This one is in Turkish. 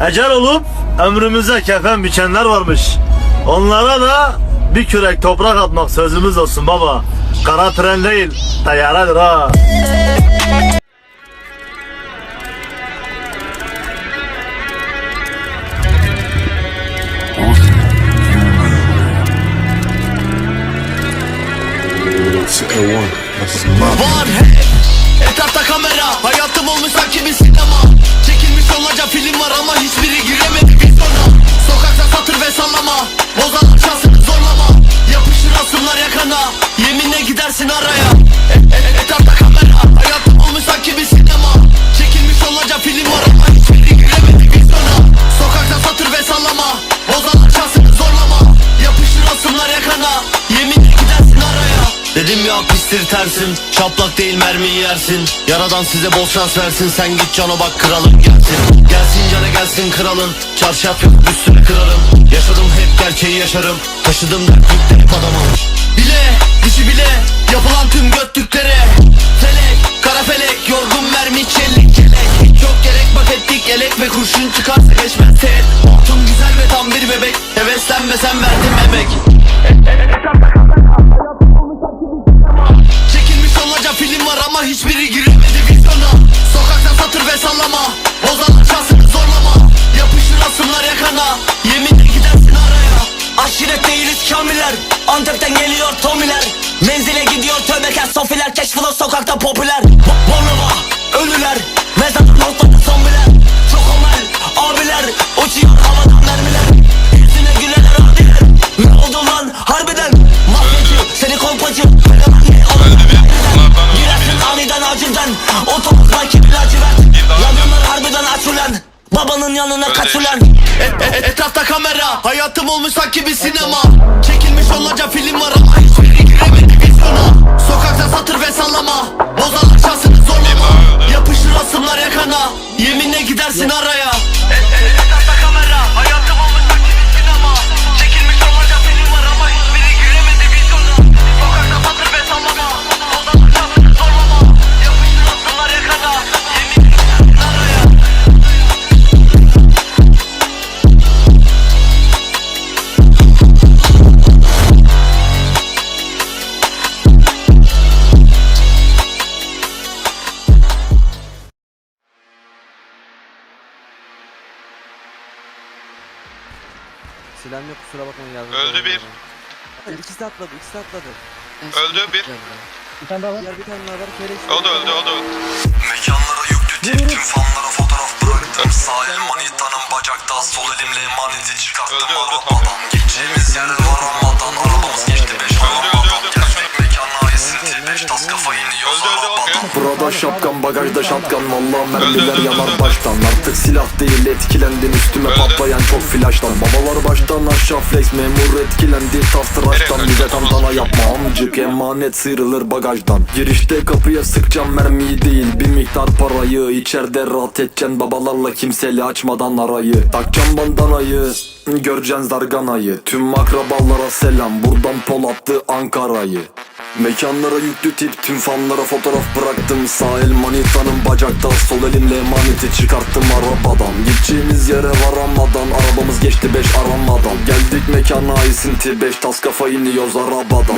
ecel olup ömrümüze kefen biçenler varmış. Onlara da bir kürek toprak atmak sözümüz olsun baba. Kara tren değil, tayyaredir ha. Var hey Etrafta kamera Hayatım olmuş sanki bir sinema Dedim ya pistir tersin Şaplak değil mermiyi yersin. Yaradan size bol şans versin Sen git cana bak kralım gelsin. Gelsin cana gelsin kralın Çarşaf yok üstüne kırarım Yaşadım hep gerçeği yaşarım Taşıdım dert yükte hep adamım Bile dişi bile Yapılan tüm göttüklere. Felek kara felek Yorgun mermi çelik çelek Çok gerek bak ettik elek Ve kurşun çıkarsa geçmez. Tek Tüm güzel ve tam bir bebek. Heveslenme sen verdin emek ama hiçbiri giremedi vizyona Sokakta satır ve sallama. Bozanlar şansını zorlama. Yapışır asımlar yakana. Yeminle gidersin araya. Aşiret değiliz kamiller. Antep'ten geliyor tomiler. Menzile gidiyor tövbekar sofiler Keşfıla sokakta Babanın yanına kaç ulan? E- e- Etrafta kamera. Hayatım olmuş sanki bir sinema. Çekilmiş onlarca film var ama hiçbiri giremedi vizyona Sokakta satır ve sallama. Bozanlar şansını zorlama. Yapışır asımlar yakana. Yeminle gidersin araya Silahım yok kusura bakmayın yardım Öldü bir. İkisi de atladı ikisi de atladı. Öldü bir. Diğer bir tane daha var Felix O da öldü, o da öldü. Mekanlara yüklü tip tüm fanlara fotoğraf bıraktım. Sağ el manitanın bacakta sol elimle emaneti çıkarttım. Öldü, öldü, arabadan Gideceğimiz yere varamadan arabamız geçti. Beş Öldü, öldü, arabadan öldü, Gelmek mekana esinti beş tas kafa Burada şapkan bagajda şapkan Valla mermiler yanar baştan. Artık silah değil etkilendim. Üstüme patlayan çok flaştan. Babalar baştan aşağı flex memur etkilendi. Tas tıraştan Bize tantana yapma. amcık emanet sıyrılır bagajdan. Girişte kapıya sıkacağım mermiyi değil. Bir miktar parayı içeride rahat edeceksin babalarla kimseyle açmadan arayı. Takacağım bandanayı göreceksin zarganayı. Tüm akrabalara selam. Buradan Polatlı Ankara'yı Mekanlara yüklü tip tüm fanlara fotoğraf bıraktım. Sağ el manitanın bacakta sol elimle emaneti çıkarttım arabadan. Gideceğimiz yere varamadan arabamız geçti beş aramadan. Geldik mekana esinti beş tas kafa iniyoruz arabadan